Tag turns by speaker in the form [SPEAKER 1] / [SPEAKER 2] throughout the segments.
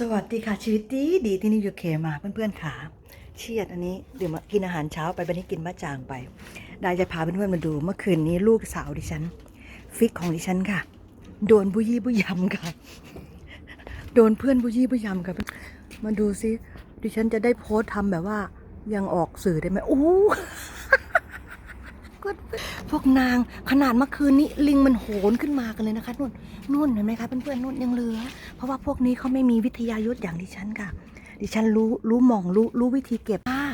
[SPEAKER 1] สวัสดีค่ะชีวิตดีดีที่นี่ยูเคมาเพื่อนๆขาเชียดอันนี้เดี๋ยวมากินอาหารเช้าไปวันนี้กินมะจางไปดาจะพาเพื่อนๆมาดู เมื่อคืนนี้ลูกสาวดิฉัน ฟิกของดิฉันค่ะ โดนบุยี่บุยำค่ะ โดนเพื่อนบุยี่บุยำค่ะมาดูซิดิฉันจะได้โพสต์ทำแบบว่ายังออกสื่อได้ไหมโอ้ก็ วกนางขนาดเมื่อคืนนี้ลิงมันโหนขึ้นมากันเลยนะคะนุ่นนุ่นเห็นไหมคะเพื่อนๆนุ่นยังเหลือ เพราะว่าพวกนี้เขาไม่มีวิทยายุทธอย่างดิฉันค่ะ ดิฉันรู้รู้หมองรู้รู้วิธีเก็บผ้า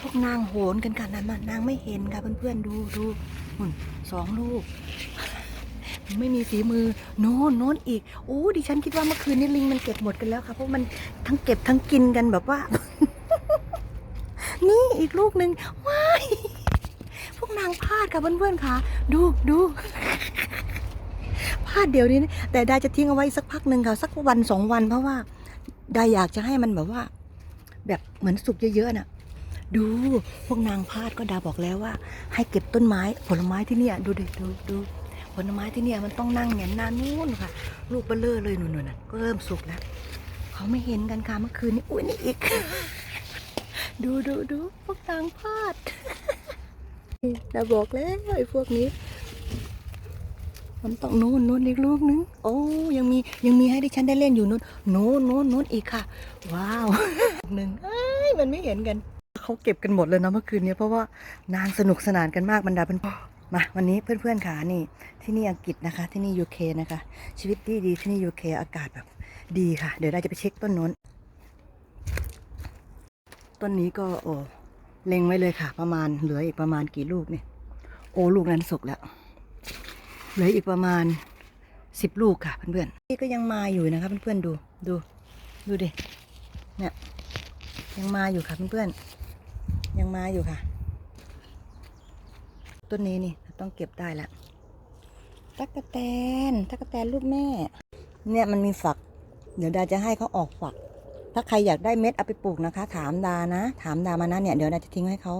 [SPEAKER 1] พวกนางโหนกันกันนะมันนางไม่เห็นค่ะเพื่อนๆดูดูนุ่นสองลูกไม่มีฝีมือโน่นโน่นอีกโอ้ดิฉันคิดว่าเมื่อคืนนี้ลิงมันเก็บหมดกันแล้วค่ะเพราะมันทั้งเก็บทั้งกินกันแบบว่า นี่อีกลูกหนึ่งว้าย กนางพลาดค่ะเพื่อนๆค่ะ ดูดูพลาดเดี๋ยวนี้นะแต่ได้จะทิ้งเอาไว้สักพักหนึ่งค่ะ สักวันสองวันเพราะว่า ได้อยากจะให้มันแบบว่า แบบเหมือนสุกเยอะๆน่ะ ดูพวกนางพลาดก็ดาบอกแล้วว่า ให้เก็บต้นไม้ผลไม้ที่เนี่ย ดูดิดูดูผลไม้ที่เนี่ยมันต้องนั่งแหงนหนานู่นค่ะลูกเบลเลอร์เลยหนู่นๆน่ะก็เริ่มสุกแล้วเขาไม่เห็นกันค่ะเมื่อคืนนี้อุ้ยนี่อีก ดูดูดูพวกนางพลาด เราบอกแล้วไอ้พวกนี้ มันต้องโน้นโน้นอีกลูกนึง โอ้ยังมียังมีให้ดิฉันได้เล่นอยู่โน้นโน้นโน้นโน้นอีกค่ะ ว้าวหนึ่งเอ้ยมันไม่เห็นกันเขาเก็บกันหมดเลยนะเมื่อคืนนี้เพราะว่านางสนุกสนานกันมากบรรดาเพื่อนมาวันนี้เพื่อนๆขานี่ ที่นี่อังกฤษนะคะ ที่นี่ยูเคนะคะ ชีวิตดีดีที่นี่ยูเคอากาศแบบดีค่ะ เดี๋ยวเราจะไปเช็คต้นโน้นต้นนี้ก็โอ้ เล็งไว้เลยค่ะ ประมาณเหลืออีกประมาณกี่ลูกเนี่ยโอ้ลูกนั้นสุกแล้วเหลืออีกประมาณสิบลูกค่ะเพื่อนๆนี่ก็ยังมาอยู่นะคะเพื่อนๆดูดูดูดิเนี่ยยังมาอยู่ค่ะเพื่อนๆยังมาอยู่ค่ะ ต้นนี้นี่ต้องเก็บได้ล้วตักกะแตนตักกะแตนลูกแม่ เนี่ยมันมีฝัก เดี๋ยวดาจะให้เขาออกฝัก ถ้าใครอยากได้เม็ดเอาไปปลูกนะคะ ถามดานะ ถามดามานะเนี่ยเดี๋ยวดาจะทิ้งให้เขา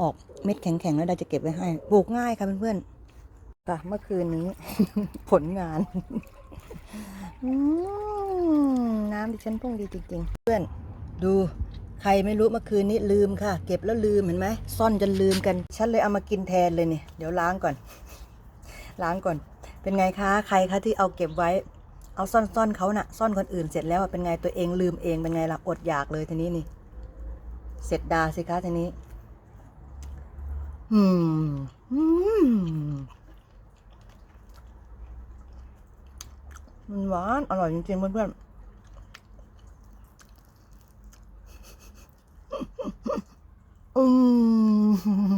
[SPEAKER 1] ออกเม็ดแข็งๆแล้วดาจะเก็บไว้ให้ ปลูกง่ายค่ะเพื่อนๆค่ะเมื่อคืนนี้ ผลงานน้ำดิฉันพุ่งดีจริง ๆ เพื่อนดูใครไม่รู้เมื่อคืนนี้ลืมค่ะ เก็บแล้วลืมเห็นไหมซ่อนจนลืมกัน ฉันเลยเอามากินแทนเลยเนี่ยเดี๋ยวล้างก่อน ล้างก่อน เป็นไงคะ ใครคะที่เอาเก็บไว้ เอาซ่อนซ่อนเขาน่ะ ซ่อนคนอื่นเสร็จแล้วเป็นไงตัวเองลืมเองเป็นไงล่ะอดอยากเลยทีนี้นี่ เสร็จดาสิคะทีนี้ อืม อืม มันหวาน อร่อยจริงๆเพื่อนๆอืม